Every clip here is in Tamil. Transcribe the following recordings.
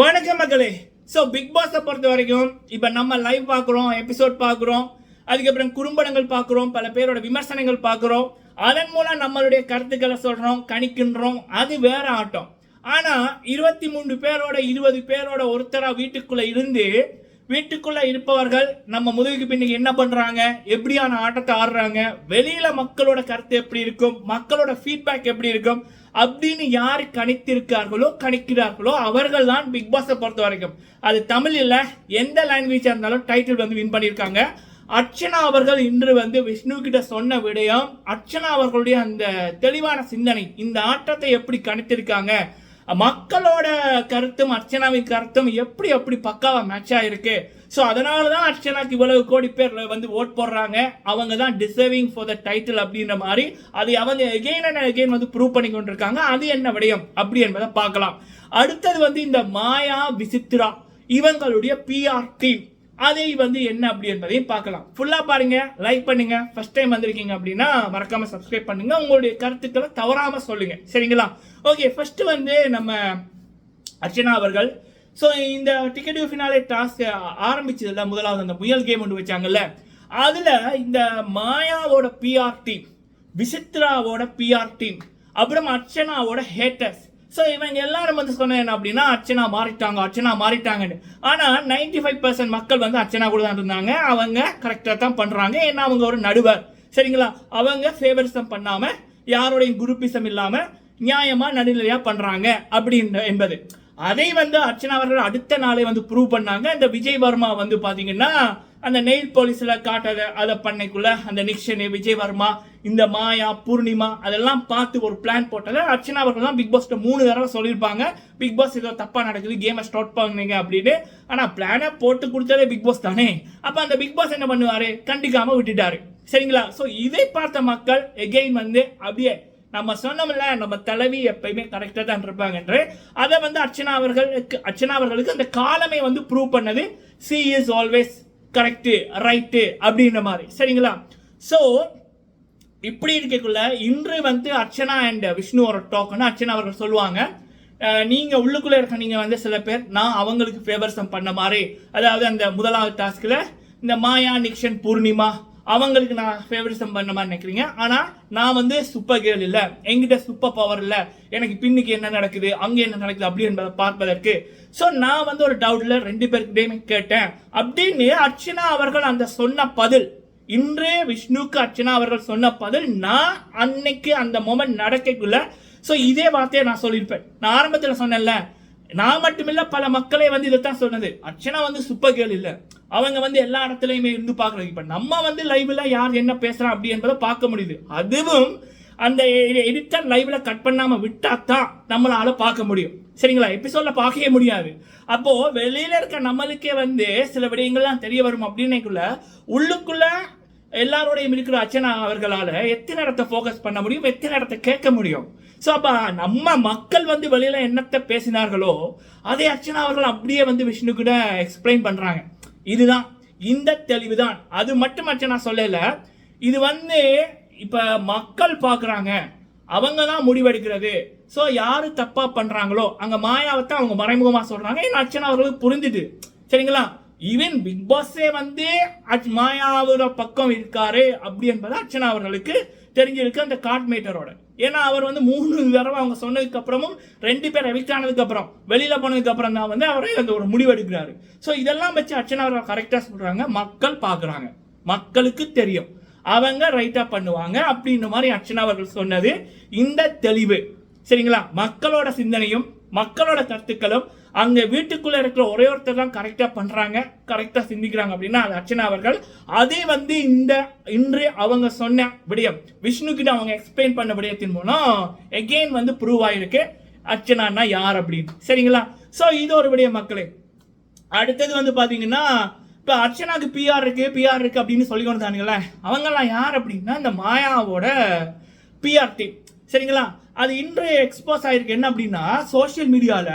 வணக்கம் மக்களே. ஸோ பிக் பாஸை பொறுத்த வரைக்கும் இப்போ நம்ம லைவ் பார்க்குறோம் எபிசோட் பார்க்குறோம் அதுக்கப்புறம் குறும்படங்கள் பார்க்குறோம் பல பேரோட விமர்சனங்கள் பார்க்குறோம். அதன் மூலம் நம்மளுடைய கருத்துக்களை சொல்கிறோம் கணிக்கின்றோம் அது வேற ஆட்டம். ஆனால் இருபத்தி மூன்று பேரோட இருபது பேரோட ஒருத்தராக வீட்டுக்குள்ளே இருந்து வீட்டுக்குள்ள இருப்பவர்கள் நம்ம முதுகுக்கு பின்னுக்கு என்ன பண்றாங்க? எப்படியான ஆட்டத்தை ஆடுறாங்க? வெளியில மக்களோட கருத்து எப்படி இருக்கும்? மக்களோட ஃபீட்பேக் எப்படி இருக்கும்? அப்படின்னு யார் கணித்திருக்கார்களோ கணிக்கிறார்களோ அவர்கள் தான் பிக் பாஸை பொறுத்த வரைக்கும். அது தமிழில் எந்த லாங்குவேஜாக இருந்தாலும் டைட்டில் வந்து வின் பண்ணியிருக்காங்க. அர்ச்சனா அவர்கள் இன்று வந்து விஷ்ணு கிட்ட சொன்ன விடயம் அர்ச்சனா அவர்களுடைய அந்த தெளிவான சிந்தனை இந்த ஆட்டத்தை எப்படி கணித்திருக்காங்க? மக்களோட கருத்தும் அர்ச்சனாவின் கருத்தும் எப்படி எப்படி பக்காவாக மேட்ச் ஆகிருக்கு ஸோ அதனால தான் அர்ச்சனாக்கு இவ்வளவு கோடி பேர் வந்து ஓட் போடுறாங்க. அவங்க தான் டிசர்விங் ஃபார் த டைட்டில் அப்படின்ற மாதிரி. அது அவங்க எகெயின் அண்ட் எகெயின் வந்து ப்ரூவ் பண்ணி கொண்டிருக்காங்க. அது என்ன விடயம்? அப்படி என்பதை பார்க்கலாம். அடுத்தது வந்து இந்த மாயா விசித்ரா இவங்களுடைய பிஆர் டீம் அதை வந்து என்ன அப்படி என்பதையும் பார்க்கலாம். ஃபுல்லாக பாருங்க லைக் பண்ணுங்க. ஃபர்ஸ்ட் டைம் வந்திருக்கீங்க அப்படின்னா மறக்காம சப்ஸ்கிரைப் பண்ணுங்க. உங்களுடைய கருத்துக்களை தவறாம சொல்லுங்க. சரிங்களா? ஓகே ஃபர்ஸ்ட் வந்து நம்ம அர்ச்சனா அவர்கள். ஸோ இந்த டிக்கெட் ஃபினாலே டாஸ்க் ஆரம்பிச்சதுல முதலாவது அந்த முயல் கேம் ஒன்று வச்சாங்கல்ல. அதில் இந்த மாயாவோட பிஆர் டீம் விசித்ராவோட பிஆர் டீம் அப்புறம் அர்ச்சனாவோட ஹேட்டர்ஸ் ஸோ இவங்க எல்லாரும் வந்து சொன்ன என்ன அப்படின்னா அர்ச்சனா மாறிட்டாங்க அர்ச்சனா மாறிட்டாங்கன்னு. ஆனால் நைன்டி ஃபைவ் பர்சன்ட் மக்கள் வந்து அர்ச்சனா கூட தான் இருந்தாங்க. அவங்க கரெக்டாக தான் பண்ணுறாங்க ஏன்னா அவங்க ஒரு நடுவர். சரிங்களா? அவங்க ஃபேவரிசம் பண்ணாமல் யாரோடையும் குரூப்பிசம் இல்லாமல் நியாயமாக நடுநிலையாக பண்ணுறாங்க அப்படின்னு என்பது. அதை வந்து அர்ச்சனா அவர்கள் அடுத்த நாளே வந்து ப்ரூவ் பண்ணாங்க. இந்த விஜய் வர்மா வந்து பார்த்தீங்கன்னா அந்த நெயில் போலீஸில் காட்டதை அதை பண்ணைக்குள்ள அந்த நிக்ஷனு விஜய் வர்மா இந்த மாயா பூர்ணிமா அதெல்லாம் பார்த்து ஒரு பிளான் போட்டதை அர்ச்சனா அவர்கள் தான் பிக் பாஸ்ட மூணு தடவை சொல்லியிருப்பாங்க. பிக் பாஸ் ஏதோ தப்பா நடக்குது கேமை ஸ்டார்ட் பண்ணுங்க அப்படின்னு. ஆனா பிளானை போட்டு கொடுத்ததே பிக் பாஸ் தானே? அப்ப அந்த பிக் பாஸ் என்ன பண்ணுவாரு? கண்டிக்காம விட்டுட்டாரு. சரிங்களா? ஸோ இதை பார்த்த மக்கள் எகெயின் வந்து அப்படியே நம்ம சொன்னோம்ல நம்ம தலைவி எப்பயுமே கரெக்டாக தான் இருப்பாங்க என்று. அதை வந்து அர்ச்சனா அவர்களுக்கு அர்ச்சனா அவர்களுக்கு அந்த காலமே வந்து ப்ரூவ் பண்ணது. She is always correct right அப்படின்ற மாதிரி. சரிங்களா? ஸோ இப்படி இருக்கக்குள்ள இன்று வந்து அர்ச்சனா அண்ட் விஷ்ணு ஒரு டோக்கன் அர்ச்சனா அவர்கள் சொல்லுவாங்க. நீங்கள் நீங்க உள்ளுக்குள்ள இருக்க நீங்க வந்து சில பேர் நான் அவங்களுக்கு ஃபேவர்சம் பண்ண மாதிரி. அதாவது அந்த முதலாவது டாஸ்க்ல இந்த மாயா நிக்ஷன் பூர்ணிமா அவங்களுக்கு நான் ஃபேவரிசம் பண்ண மாதிரி நினைக்கிறீங்க. ஆனால் நான் வந்து சூப்பர் கேர்ள் இல்லை. எங்கிட்ட சூப்பர் பவர் இல்லை. எனக்கு பின்னுக்கு என்ன நடக்குது அங்கே என்ன நடக்குது அப்படி என்பதை பார்ப்பதற்கு. ஸோ நான் வந்து ஒரு டவுட்டில் ரெண்டு பேருக்கிட்டையுமே கேட்டேன். அப்படின்னு அர்ச்சனா அவர்கள் அந்த சொன்ன பதில் இன்றே விஷ்ணுக்கு அர்ச்சனா அவர்கள் சொன்ன பதில் நான் அன்னைக்கு அந்த மொமெண்ட் நடக்கக்குள்ள ஸோ இதே வார்த்தையை நான் சொல்லியிருப்பேன். நான் ஆரம்பத்தில் சொன்னேன்ல நான் மட்டுமில்ல பல மக்களே வந்து இதைத்தான் சொன்னது. அர்ச்சனா வந்து சூப்பர் கேள் இல்லை. அவங்க வந்து எல்லா இடத்துலையுமே இருந்து பார்க்குறாங்க. இப்போ நம்ம வந்து லைவில் யார் என்ன பேசுகிறான் அப்படி என்பதை பார்க்க முடியுது. அதுவும் அந்த எடிட்டர் லைவ்ல கட் பண்ணாம விட்டால் தான் நம்மளால பார்க்க முடியும். சரிங்களா? எபிசோட்ல பார்க்கவே முடியாது. அப்போ வெளியில இருக்க நம்மளுக்கே வந்து சில விடயங்கள்லாம் தெரிய வரும் அப்படின்னுக்குள்ள உள்ளுக்குள்ள எல்லாரோடையும் இருக்கிற அர்ச்சனா அவர்களால் எத்தனை இடத்த ஃபோக்கஸ் பண்ண முடியும்? எத்தனை இடத்த கேட்க முடியும்? ஸோ அப்போ நம்ம மக்கள் வந்து வெளியில் என்னத்தை பேசினார்களோ அதே அர்ச்சனா அவர்கள் அப்படியே வந்து விஷ்ணு கூட எக்ஸ்பிளைன் பண்ணுறாங்க இதுதான். இந்த தெளிவு தான் அது மட்டும் அர்ச்சனா சொல்லலை. இது வந்து இப்போ மக்கள் பார்க்குறாங்க அவங்க தான் முடிவெடுக்கிறது. ஸோ யார் தப்பாக பண்ணுறாங்களோ அங்கே மாயாவை தான் அவங்க மறைமுகமாக சொல்கிறாங்க ஏன்னா அர்ச்சனா அவர்களுக்கு புரிஞ்சுது. சரிங்களா? ஈவன் பிக் பாஸே வந்து அச்- மாயாவோட பக்கம் இருக்காரு அப்படி என்பது அர்ச்சனா அவர்களுக்கு தெரிஞ்சிருக்கு அந்த காட்மேட்டரோட ஏன்னா அவர் வந்து மூணு தடவை அவங்க சொன்னதுக்கு அப்புறமும் ரெண்டு பேர் எவிக்ட் ஆனதுக்கு அப்புறம் வெளியில போனதுக்கு அப்புறம் தான் வந்து அவரே அந்த ஒரு முடிவு எடுக்கிறாரு. ஸோ இதெல்லாம் வச்சு அர்ச்சனா அவர்கள் கரெக்டாக சொல்றாங்க. மக்கள் பார்க்குறாங்க மக்களுக்கு தெரியும். அவங்க ரைட்டாக பண்ணுவாங்க. அப்படின்ற மாதிரி அர்ச்சனா அவர்கள் சொன்னது இந்த தெளிவு. சரிங்களா? மக்களோட சிந்தனையும் மக்களோட கருத்துக்களும் அங்கே வீட்டுக்குள்ளே இருக்கிற ஒரே ஒருத்தர் தான் கரெக்டாக பண்ணுறாங்க கரெக்டாக சிந்திக்கிறாங்க அப்படின்னா அது அர்ச்சனா அவர்கள். அதே வந்து இந்த இன்று அவங்க சொன்ன விடயம் விஷ்ணுக்கிட்ட அவங்க எக்ஸ்பிளைன் பண்ண விடயத்தின் மூலம் எகெயின் வந்து ப்ரூவ் ஆகிருக்கு அர்ச்சனான்னா யார் அப்படின்னு. சரிங்களா? ஸோ இது ஒரு விடயம் மக்களே. அடுத்தது வந்து பார்த்தீங்கன்னா இப்போ அர்ச்சனாக்கு பிஆர் இருக்கு பிஆர் இருக்கு அப்படின்னு சொல்லி கொண்டு அவங்கெல்லாம் யார் அப்படின்னா இந்த மாயாவோட பிஆர் டீம் சரிங்களா? அது இன்று எக்ஸ்போஸ் ஆயிருக்கு. என்ன அப்படின்னா சோஷியல் மீடியாவில்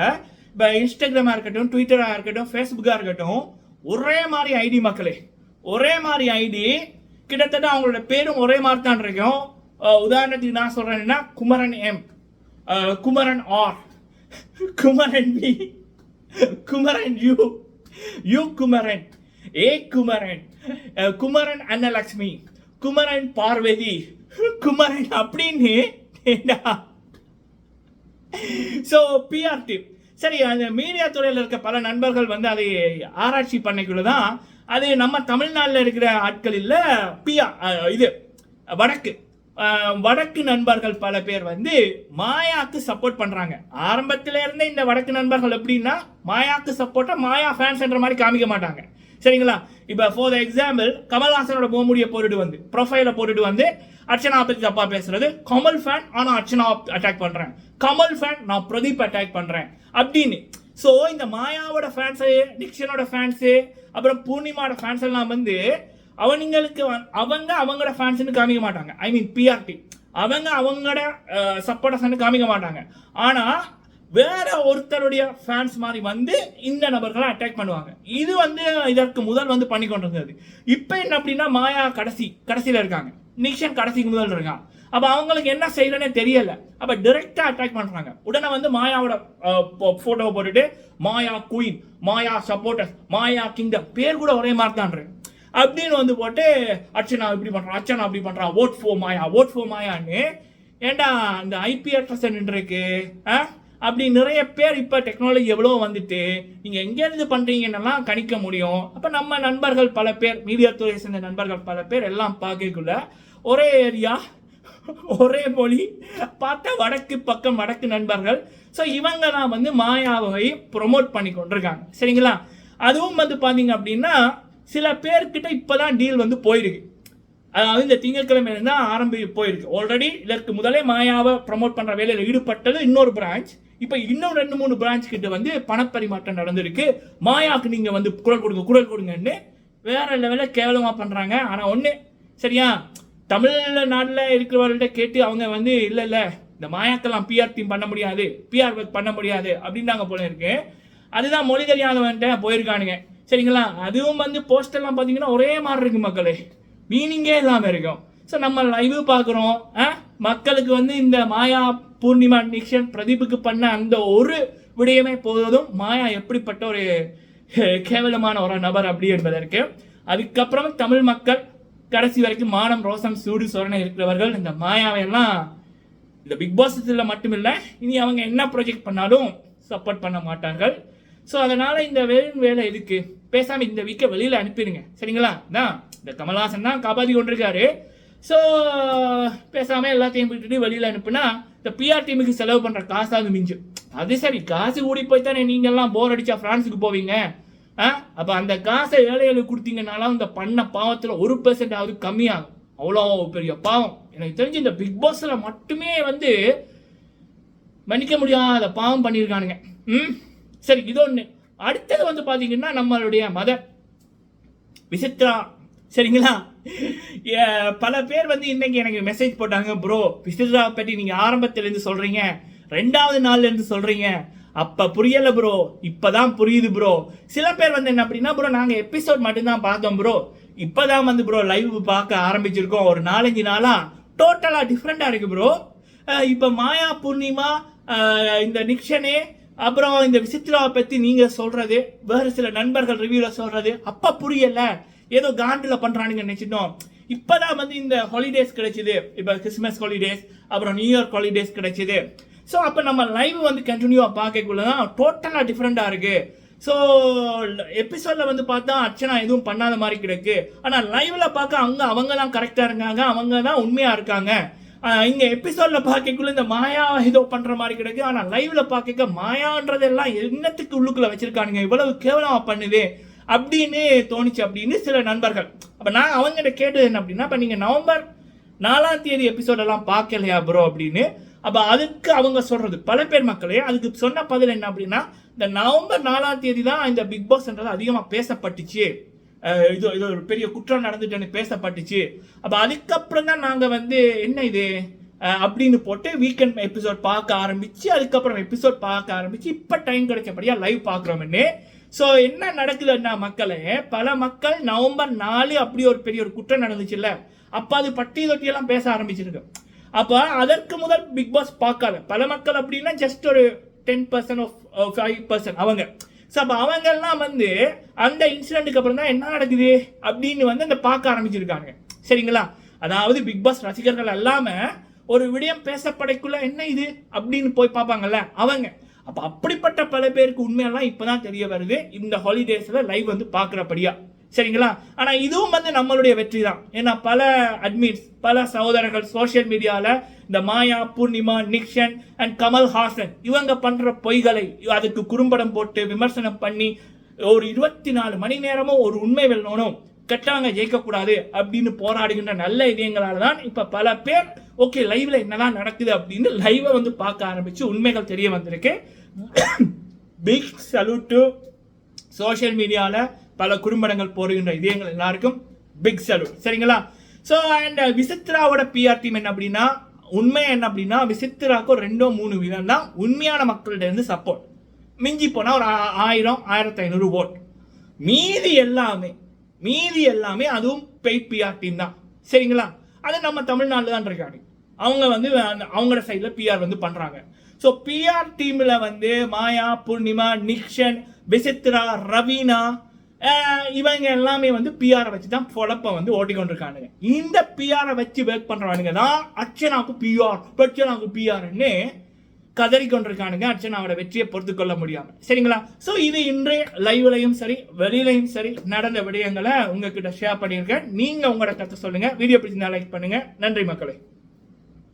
இப்போ இன்ஸ்டாகிராமா இருக்கட்டும் ட்விட்டராக இருக்கட்டும் ஃபேஸ்புக்காக இருக்கட்டும் ஒரே மாதிரி ஐடி மக்களே. ஒரே மாதிரி ஐடி கிட்டத்தட்ட அவங்களோட பேரும் ஒரே மாதிரி தான் இருக்கும். உதாரணத்துக்கு நான் சொல்றேன்னா Kumaran M Kumaran R Kumaran P Kumaran U U Kumaran. A Kumaran. Kumaran Annalakshmi. Kumaran Parvathi. Kumaran அப்படின்னு ஸோ பிஆர் டீம் சரி அந்த மீடியா துறையில் இருக்க பல நண்பர்கள் வந்து அதை ஆராய்ச்சி பண்ணிக்குள்ள தான் அது நம்ம தமிழ்நாட்டில் இருக்கிற ஆட்கள் இல்லை பியா இது வடக்கு. வடக்கு நண்பர்கள் பல பேர் வந்து மாயாக்கு சப்போர்ட் பண்ணுறாங்க ஆரம்பத்துல இருந்தே இந்த வடக்கு நண்பர்கள் எப்படின்னா மாயாக்கு சப்போர்ட்டாக மாயா ஃபேன்ஸ்ன்ற மாதிரி காமிக்க மாட்டாங்க. சரிங்களா? இப்போ ஃபார் த எக்ஸாம்பிள் கமல்ஹாசனோட முகமூடியை போட்டுட்டு வந்து ப்ரொஃபைலை போட்டுட்டு வந்து அர்ச்சனா பத்தி தப்பா பேசுறது கமல் ஃபேன் ஆனா அர்ச்சனா அட்டாக் பண்றேன். கமல் ஃபேன் நான் பிரதீப் அட்டாக் பண்றேன். அப்படின்னு. ஸோ இந்த மாயாவோட ஃபேன்ஸு டிக்ஷனோட ஃபேன்ஸு அப்புறம் பூர்ணிமாவோட ஃபேன்ஸ் எல்லாம் வந்து அவனிங்களுக்கு அவங்க அவங்களோட ஃபேன்ஸ்னு காமிக்க மாட்டாங்க. ஐ மீன் பிஆர்டி அவங்க அவங்களோட சப்போர்ட்டர்ஸ்னு காமிக்க மாட்டாங்க. ஆனால் வேற ஒருத்தருடைய ஃபேன்ஸ் மாதிரி வந்து இந்த நபர்களை அட்டாக் பண்ணுவாங்க. இது வந்து இதற்கு முதல் வந்து பண்ணி கொண்டிருந்தது. இப்போ என்ன அப்படின்னா மாயா கடைசி கடைசியில் இருக்காங்க. நிக்ஷன் கடைசிக்கு முதல் இருக்கான். அப்போ அவங்களுக்கு என்ன செய்யலன்னே தெரியல. அப்போ டிரெக்டாக அட்டாக் பண்ணுறாங்க உடனே வந்து மாயாவோட ஃபோட்டோவை போட்டுட்டு Maya queen Maya supporters Maya kingdom பேர் கூட ஒரே மாதிரி தான் அப்படின்னு வந்து போட்டு அர்ச்சனா இப்படி பண்ணுறான் அர்ச்சனா அப்படி பண்ணுறான் ஓட் ஃபோ மாயா ஓட் ஃபோ மாயான்னு ஏண்டா இந்த ஐபிஎஸ் இருக்கு ஆ? அப்படி நிறைய பேர் இப்போ டெக்னாலஜி எவ்வளோ வந்துட்டு நீங்கள் எங்கேருந்து பண்ணுறீங்கன்னெல்லாம் கணிக்க முடியும். அப்போ நம்ம நண்பர்கள் பல பேர் மீடியா துறையை சேர்ந்த நண்பர்கள் பல பேர் எல்லாம் பார்க்கக்குள்ள ஒரே ஏரியா ஒரே மொழி பார்த்தா வடக்கு பக்கம் வடக்கு நண்பர்கள். ஸோ இவங்க தான் வந்து மாயாவை ப்ரொமோட் பண்ணி கொண்டிருக்காங்க. சரிங்களா? அதுவும் வந்து பார்த்தீங்க அப்படின்னா சில பேர்கிட்ட இப்போதான் டீல் வந்து போயிருக்கு. அதாவது இந்த திங்கட்கிழமை தான் ஆரம்பி போயிருக்கு. ஆல்ரெடி இதற்கு முதலே மாயாவை ப்ரமோட் பண்ணுற வேலையில் ஈடுபட்டது இன்னொரு பிரான்ச் இப்போ இன்னும் ரெண்டு மூணு பிரான்ச் கிட்ட வந்து பணப்பரிமாற்றம் நடந்திருக்கு. மாயாவுக்கு நீங்கள் வந்து குரல் கொடுங்க குரல் கொடுங்கன்னு வேற லெவலில் கேவலமாக பண்ணுறாங்க ஆனால் ஒன்று சரியா? தமிழ் நாட்டில் இருக்கிறவர்கள்ட்ட கேட்டு அவங்க வந்து இல்லை இல்லை இந்த மாயாக்கெல்லாம் பிஆர் டீம் பண்ண முடியாது பிஆர் ஒர்க் பண்ண முடியாது அப்படின்னாங்க போல இருக்கு. அதுதான் மொழி தெரியாதவன்ட்ட போயிருக்கானுங்க. சரிங்களா? அதுவும் வந்து போஸ்டர்லாம் பார்த்தீங்கன்னா ஒரே மாதிரி இருக்கு மக்களே. மீனிங்கே இல்லாமல் இருக்கும். ஸோ நம்ம லைவ் பார்க்குறோம் மக்களுக்கு வந்து இந்த மாயா பூர்ணிமா நிக்ஷன் பிரதீபுக்கு பண்ண அந்த ஒரு விடயமே போதும். மாயா எப்படிப்பட்ட ஒரு கேவலமான ஒரு நபர் அப்படி என்பதற்கு அதுக்கப்புறம் தமிழ் மக்கள் கடைசி வரைக்கும் மானம் ரோசம் சூடு சொரணை இருக்கிறவர்கள் இந்த மாயாவை எல்லாம் இந்த பிக் பாஸ் இதில் மட்டுமில்லை இனி அவங்க என்ன ப்ரொஜெக்ட் பண்ணாலும் சப்போர்ட் பண்ண மாட்டார்கள். ஸோ அதனால இந்த வேலை வேலை எதுக்கு? பேசாம இந்த வீக்கை வெளியில அனுப்பிடுங்க. சரிங்களா? தான் இந்த கமல்ஹாசன் தான் காப்பாத்தி கொண்டிருக்காரு. ஸோ பேசாம எல்லாத்தையும் விட்டுட்டு வெளியில அனுப்புனா இந்த பிஆர் டீமுக்கு செலவு பண்ற காசாவது மிஞ்சும் அது சரி காசு கூடி போய் தானே நீங்க எல்லாம் போர் அடிச்சா பிரான்ஸுக்கு போவீங்க? ஆ? அப்ப அந்த காசை ஏழைகளுக்கு கொடுத்தீங்கனாலும் இந்த பண்ண பாவத்துல ஒரு பெர்சன்ட் ஆகுது கம்மியாகும். அவ்வளோ பெரிய பாவம். எனக்கு தெரிஞ்சு இந்த பிக் பாஸ்ல மட்டுமே வந்து மன்னிக்க முடியாத பாவம் பண்ணியிருக்கானுங்க. ம்? சரி இது ஒன்று அடுத்தது வந்து பார்த்தீங்கன்னா நம்மளுடைய மதர் விசித்ரா சரிங்களா? ஏ, பல பேர் வந்து இன்னைக்கு எனக்கு மெசேஜ் போட்டாங்க ப்ரோ விசித்ரா பற்றி நீங்கள் ஆரம்பத்திலேருந்து சொல்கிறீங்க ரெண்டாவது நாள்லேருந்து சொல்கிறீங்க அப்போ புரியலை ப்ரோ இப்போ தான் புரியுது ப்ரோ சில பேர் வந்து என்ன அப்படின்னா ப்ரோ நாங்கள் எபிசோட் மட்டும்தான் பார்த்தோம் ப்ரோ இப்போ தான் வந்து ப்ரோ லைவ் பார்க்க ஆரம்பிச்சிருக்கோம். ஒரு நாலஞ்சு நாளாக டோட்டலாக டிஃப்ரெண்ட்டாக இருக்குது ப்ரோ இப்போ மாயா பூர்ணிமா இந்த நிக்ஷனே அப்புறம் இந்த விசித்ராவை பற்றி நீங்கள் சொல்கிறது வேறு சில நண்பர்கள் ரிவ்யூவில் சொல்கிறது அப்போ புரியல. ஏதோ காண்டில் பண்ணுறானுங்க நினச்சிட்டோம் இப்போ தான் வந்து இந்த ஹாலிடேஸ் கிடைச்சிது. இப்போ கிறிஸ்மஸ் ஹாலிடேஸ் அப்புறம் நியூயார்க் ஹாலிடேஸ் கிடைச்சிது. ஸோ அப்போ நம்ம லைவ் வந்து கண்டினியூவாக பார்க்கக்குள்ள தான் டோட்டலாக டிஃப்ரெண்ட்டாக இருக்குது ஸோ எபிசோடில் வந்து பார்த்தா அர்ச்சனா எதுவும் பண்ணாத மாதிரி கிடக்கு. ஆனால் லைவில் பார்க்க அவங்க அவங்க தான் கரெக்டாக இருக்காங்க அவங்க தான் உண்மையாக இருக்காங்க. இங்கே எபிசோடில் பார்க்கக்குள்ள இந்த மாயா ஏதோ பண்ணுற மாதிரி கிடக்கு. ஆனால் லைவில் பார்க்க மாயான்றதெல்லாம் என்னத்துக்கு உள்ளுக்குள்ள வச்சுருக்கானுங்க? இவ்வளவு கேவலமாக பண்ணுது. அப்படின்னு தோணுச்சு அப்படின்னு சில நண்பர்கள். அப்போ நான் அவங்ககிட்ட கேட்டது என்ன அப்படின்னா இப்போ நீங்கள் நவம்பர் நாலாம் தேதி எபிசோடெல்லாம் பார்க்கலையா ப்ரோ அப்படின்னு. அப்போ அதுக்கு அவங்க சொல்கிறது பல பேர் மக்களே அதுக்கு சொன்ன பதில் என்ன அப்படின்னா இந்த நவம்பர் நாலாம் தேதி தான் இந்த பிக் பாஸ்ன்றது அதிகமாக பேசப்பட்டுச்சு. இது இது ஒரு பெரிய குற்றம் நடந்துட்டுன்னு பேசப்பட்டுச்சு. அப்போ அதுக்கப்புறம் தான் நாங்கள் வந்து என்ன இது? அப்படின்னு போட்டு வீக்கெண்ட் எபிசோட் பார்க்க ஆரம்பிச்சு அதுக்கப்புறம் எபிசோட் பார்க்க ஆரம்பிச்சு இப்போ டைம் கிடைச்சபடியா லைவ் பார்க்குறோம்னு. ஸோ என்ன நடக்குதுன்னா மக்களே பல மக்கள் நவம்பர் நாலு அப்படி ஒரு பெரிய ஒரு குற்றம் நடந்துச்சுல்ல. அப்போ அது பட்டி தொட்டி எல்லாம் பேச ஆரம்பிச்சிருக்கு. அப்போ அதற்கு முதல் பிக் பாஸ் பார்க்காத. பல மக்கள் அப்படின்னா ஜஸ்ட் ஒரு ten percent of five percent அவங்க. ஸோ அப்போ அவங்கெல்லாம் வந்து அந்த இன்சிடெண்ட்டுக்கு அப்புறம் தான் என்ன நடக்குது? அப்படின்னு வந்து அந்த பார்க்க ஆரம்பிச்சிருக்காங்க. சரிங்களா? அதாவது பிக் பாஸ் ரசிகர்கள் இல்லாமல் ஒரு விடயம் பேசப்படைக்குள்ள என்ன இது? அப்படின்னு போய் பார்ப்பாங்கல்ல அவங்க. அப்போ அப்படிப்பட்ட பல பேருக்கு உண்மையெல்லாம் இப்போ தான் தெரிய வருது. இந்த ஹாலிடேஸில் லைவ் வந்து பார்க்குறபடியா. சரிங்களா? ஆனால் இதுவும் வந்து நம்மளுடைய வெற்றி தான் ஏன்னா பல அட்மிட்ஸ் பல சகோதரர்கள் சோஷியல் மீடியாவில் இந்த மாயா பூர்ணிமா நிக்ஷன் அண்ட் கமல் ஹாசன் இவங்க பண்ணுற பொய்களை அதுக்கு குறும்படம் போட்டு விமர்சனம் பண்ணி ஒரு இருபத்தி நாலு மணி நேரமும் ஒரு உண்மை வெல்லணும் கெட்டவங்க ஜெயிக்கக்கூடாது அப்படின்னு போராடுகின்ற நல்ல இதயங்களால் தான் இப்போ பல பேர் ஓகே லைவில் என்னதான் நடக்குது அப்படின்னு லைவை வந்து பார்க்க ஆரம்பித்து உண்மைகள் தெரிய வந்திருக்கு. பிக் சல்யூட் டு சோஷியல் மீடியாவில் பல குறும்படங்கள் போடுகின்ற இதயங்கள் எல்லாருக்கும் பிக் சல்யூட் சரிங்களா? ஸோ அண்ட் uh, விசித்ராவோட பிஆர் டீம் என்ன அப்படின்னா உண்மை என்ன அப்படின்னா விசித்ராக்கும் ரெண்டோ மூணு விதம் தான் உண்மையான மக்கள்கிட்ட இருந்து சப்போர்ட் மிஞ்சி போனால் ஒரு ஆ- ஆயிரம் ஆயிரத்தி ஐநூறு ஓட் மீதி எல்லாமே மீதி எல்லாமே அதுவும் பெய்ட் பிஆர் டீம் தான். சரிங்களா? அது நம்ம தமிழ்நாட்டில் தான் இருக்காங்க. அவங்க வந்து அவங்களோட சைடில் பிஆர் வந்து பண்ணுறாங்க ஸோ பிஆர் டீமில் வந்து மாயா பூர்ணிமா நிக்ஷன் விசித்ரா ரவீனா இவங்க எல்லாமே வந்து பிஆரை வச்சு தான் பொழப்ப வந்து ஓட்டிக்கொண்டிருக்கானுங்க. இந்த பிஆரை வச்சு ஒர்க் பண்ணுறவனுங்க தான் அர்ச்சனாவுக்கு பிஆர் அர்ச்சனாவுக்கு பிஆர்னு கதறி கொண்டிருக்கானுங்க அர்ச்சனாவோட வெற்றியை பொறுத்து கொள்ள முடியாமல் சரிங்களா? ஸோ இது இன்றைய லைவ்லையும் சரி வெளியிலையும் சரி நடந்த விடயங்களை உங்ககிட்ட ஷேர் பண்ணியிருக்கேன். நீங்கள் உங்களோட கருத்தை சொல்லுங்கள் வீடியோ பிடிச்சிருந்தா லைக் பண்ணுங்கள் நன்றி மக்களே.